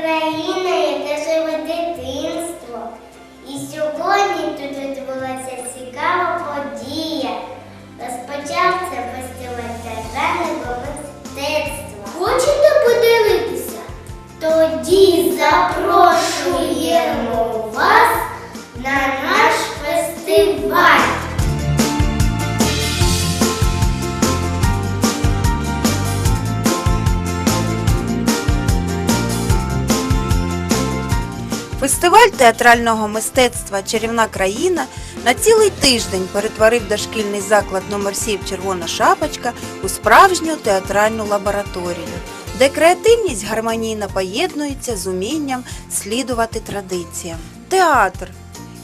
країна, яка живе дитинство. І сьогодні тут відбулася цікава подія. Розпочався фестиваль театрального мистецтва. Хочете подивитися? Тоді запрошую. Фестиваль театрального мистецтва Чарівна країна на цілий тиждень перетворив дошкільний заклад номер 7 Червона шапочка у справжню театральну лабораторію, де креативність гармонійно поєднується з умінням слідувати традиціям. Театр.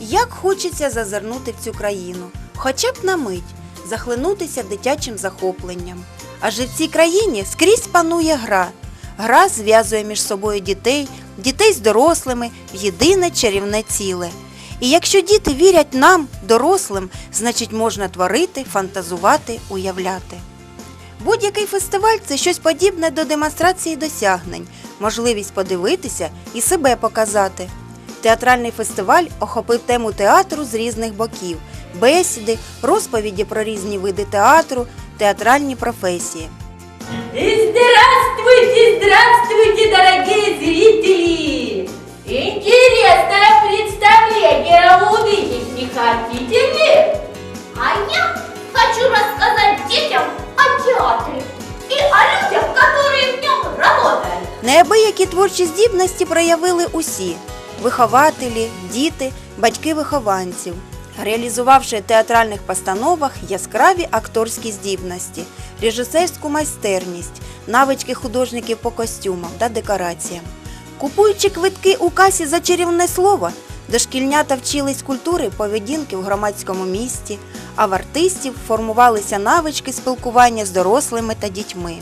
Як хочеться зазирнути в цю країну, хоча б на мить, захлинутися дитячим захопленням. Адже в цій країні скрізь панує гра. Гра зв'язує між собою дітей, дітей з дорослими в єдине чарівне ціле. І якщо діти вірять нам, дорослим, значить можна творити, фантазувати, уявляти. Будь-який фестиваль це щось подібне до демонстрації досягнень, можливість подивитися і себе показати. Театральний фестиваль охопив тему театру з різних боків, бесіди, розповіді про різні види театру, театральні професії. Здравствуйте, здравствуйте, дорогие зрители! Интересное представление увидеть не хотите ли? А я хочу рассказать детям о театре и о людях, которые в нем работают. Неабиякі творчі здібності проявили усі вихователі, діти, батьки вихованців, реалізувавши в театральних постановах яскраві акторські здібності, режисерську майстерність, навички художників по костюмам та декораціям. Купуючи квитки у касі за чарівне слово, дошкільнята вчились культури поведінки в громадському місті, а в артистів формувалися навички спілкування з дорослими та дітьми.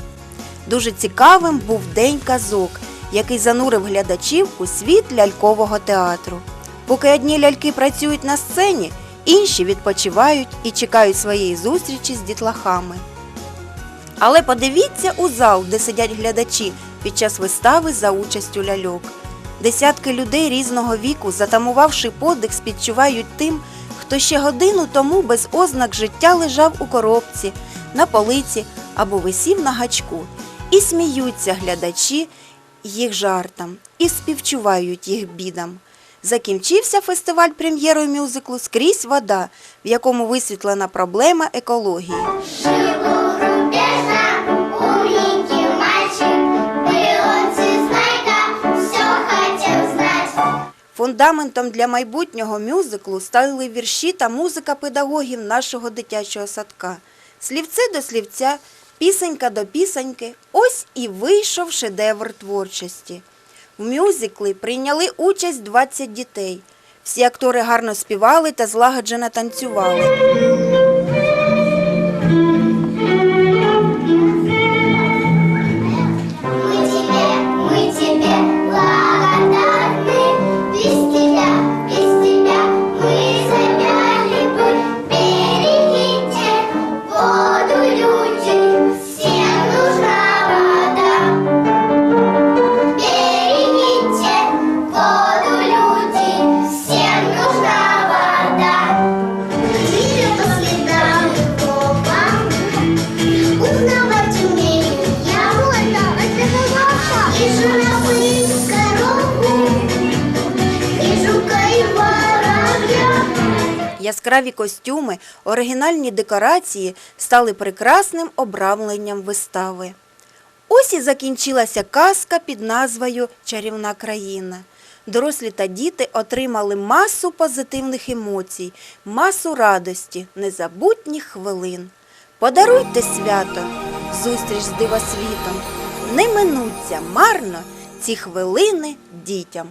Дуже цікавим був день казок, який занурив глядачів у світ лялькового театру. Поки одні ляльки працюють на сцені, інші відпочивають і чекають своєї зустрічі з дітлахами. Але подивіться у зал, де сидять глядачі під час вистави за участю ляльок. Десятки людей різного віку, затамувавши подих, співчувають тим, хто ще годину тому без ознак життя лежав у коробці, на полиці або висів на гачку. І сміються глядачі їх жартам, і співчувають їх бідам. Закінчився фестиваль прем'єрою мюзиклу Скрізь вода, в якому висвітлена проблема екології. Фундаментом для майбутнього мюзиклу стали вірші та музика педагогів нашого дитячого садка. Слівце до слівця, пісенька до пісеньки. Ось і вийшов шедевр творчості. В мюзикли прийняли участь 20 дітей. Всі актори гарно співали та злагоджено танцювали. Яскраві костюми, оригінальні декорації стали прекрасним обрамленням вистави. Ось і закінчилася казка під назвою Чарівна країна. Дорослі та діти отримали масу позитивних емоцій, масу радості, незабутніх хвилин. Подаруйте свято, зустріч з дивосвітом. Не минуться марно ці хвилини дітям.